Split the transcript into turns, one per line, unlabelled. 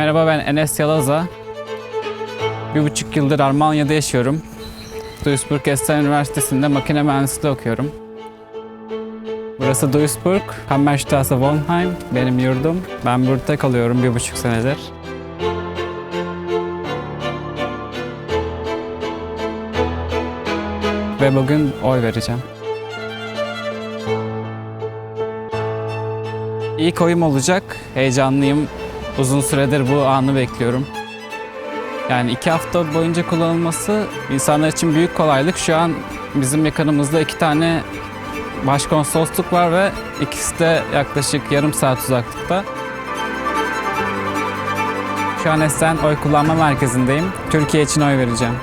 Merhaba ben Enes Yalaza. Bir buçuk yıldır Almanya'da yaşıyorum. Duisburg Essen Üniversitesi'nde makine mühendisliği okuyorum. Burası Duisburg, Hammerstraße Wohnheim, benim yurdum. Ben burada kalıyorum bir buçuk senedir. Ve bugün oy vereceğim. İlk oyum olacak. Heyecanlıyım. Uzun süredir bu anı bekliyorum. Yani iki hafta boyunca kullanılması insanlar için büyük kolaylık. Şu an bizim yakınımızda iki tane başkonsolosluk var ve ikisi de yaklaşık yarım saat uzaklıkta. Şu an Essen oy kullanma merkezindeyim. Türkiye için oy vereceğim.